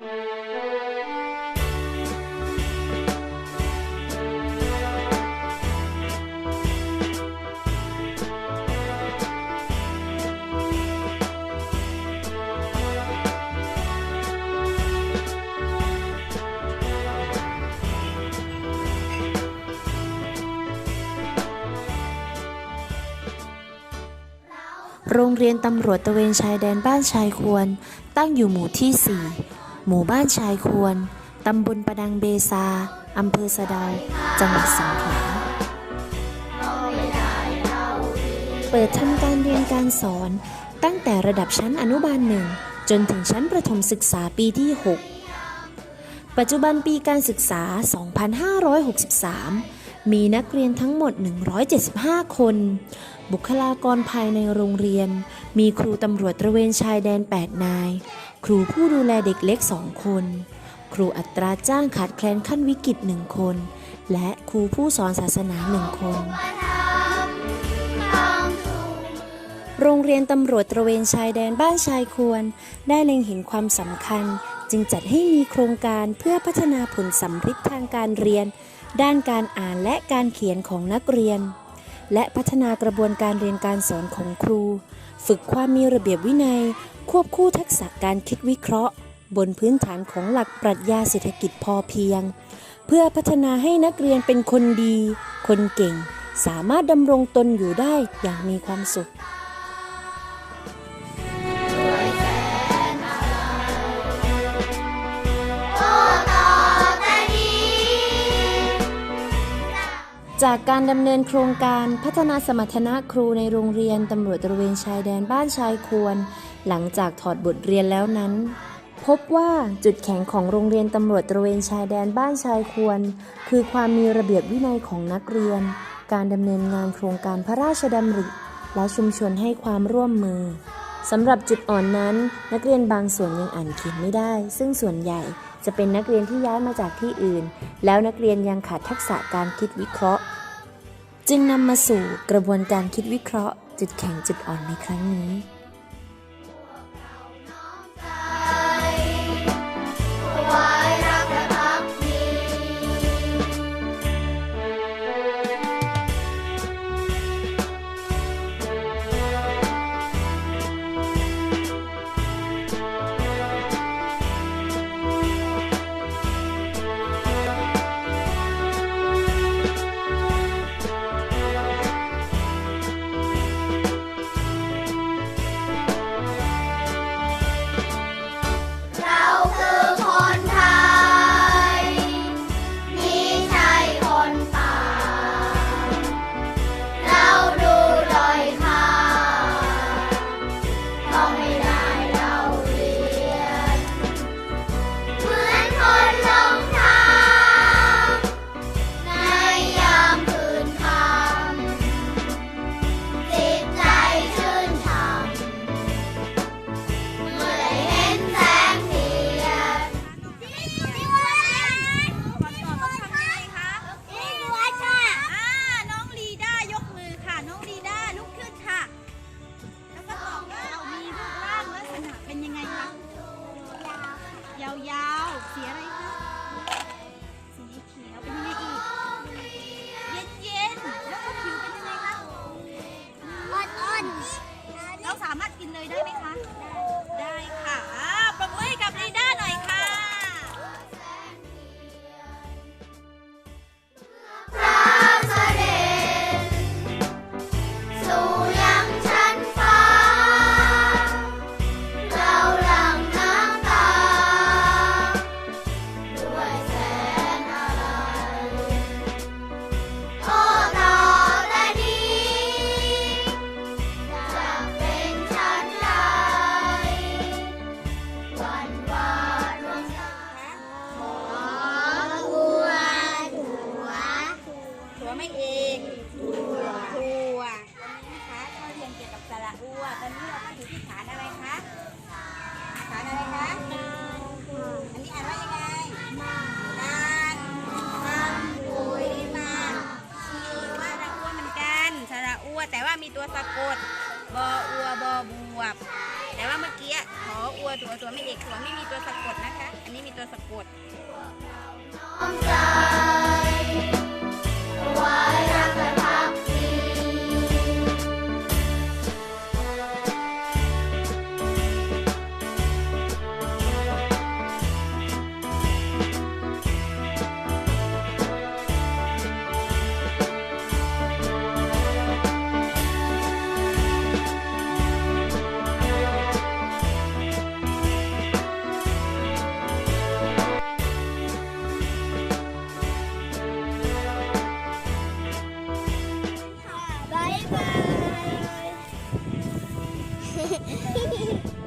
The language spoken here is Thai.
โรงเรียนตำรวจตระเวนชายแดนบ้านชายควร ตั้งอยู่หมู่ที่ 4 หมู่บ้านชายควร ตำบลประดังเบซา อำเภอสะดาจังหวัดสงขลา เปิดทำการเรียนการสอน ตั้งแต่ระดับชั้นอนุบาลหนึ่งจนถึงชั้นประถมศึกษาปีที่ 6 ปัจจุบันปีการศึกษา 2563 มีนักเรียนทั้งหมด 175 คน บุคลากรภายในโรงเรียน มีครูตำรวจตระเวนชายแดน 8 นาย ครูผู้ดูแลเด็กเล็ก2คน ครูอัตราจ้างขาดแคลนขั้นวิกฤต1คน และครูผู้สอนศาสนา1คน โรงเรียนตำรวจตระเวนชายแดนบ้านชายควร ได้เล็งเห็นความสำคัญ จึงจัดให้มีโครงการเพื่อพัฒนาผลสัมฤทธิ์ทางการเรียน ด้านการอ่านและการเขียนของนักเรียน และพัฒนากระบวนการเรียนการสอนของครู ฝึกความมีระเบียบวินัย ควบคู่ทักษะการคิดวิเคราะห์ บนพื้นฐานของหลักปรัชญาเศรษฐกิจพอเพียง เพื่อพัฒนาให้นักเรียนเป็นคนดี คนเก่ง สามารถดำรงตนอยู่ได้อย่างมีความสุข จากการดำเนินโครงการพัฒนาสมรรถนะครูในโรงเรียนตำรวจตระเวนชายแดนบ้านชายควร หลังจากถอดบทเรียนแล้วนั้น พบว่าจุดแข็งของโรงเรียนตำรวจตระเวนชายแดนบ้านชายควร คือความมีระเบียบวินัยของนักเรียน การดำเนินงานโครงการพระราชดำริ และชุมชนให้ความร่วมมือสำหรับจุดอ่อนนั้น นักเรียนบางส่วนยังอ่านเขียนไม่ได้ ซึ่งส่วนใหญ่ จะเป็นนักเรียนที่ย้ายมาจากที่อื่น แล้วนักเรียนยังขาดทักษะการคิดวิเคราะห์ จึงนำมาสู่กระบวนการคิดวิเคราะห์ จุดแข็งจุดอ่อนในครั้งนี้ มีตัวสะกดบออัวบอบวบ แต่ว่าเมื่อกี้ขออัวตัวตัวไม่เอกตัวไม่มีตัวสะกดนะคะ อันนี้มีตัวสะกด Bye.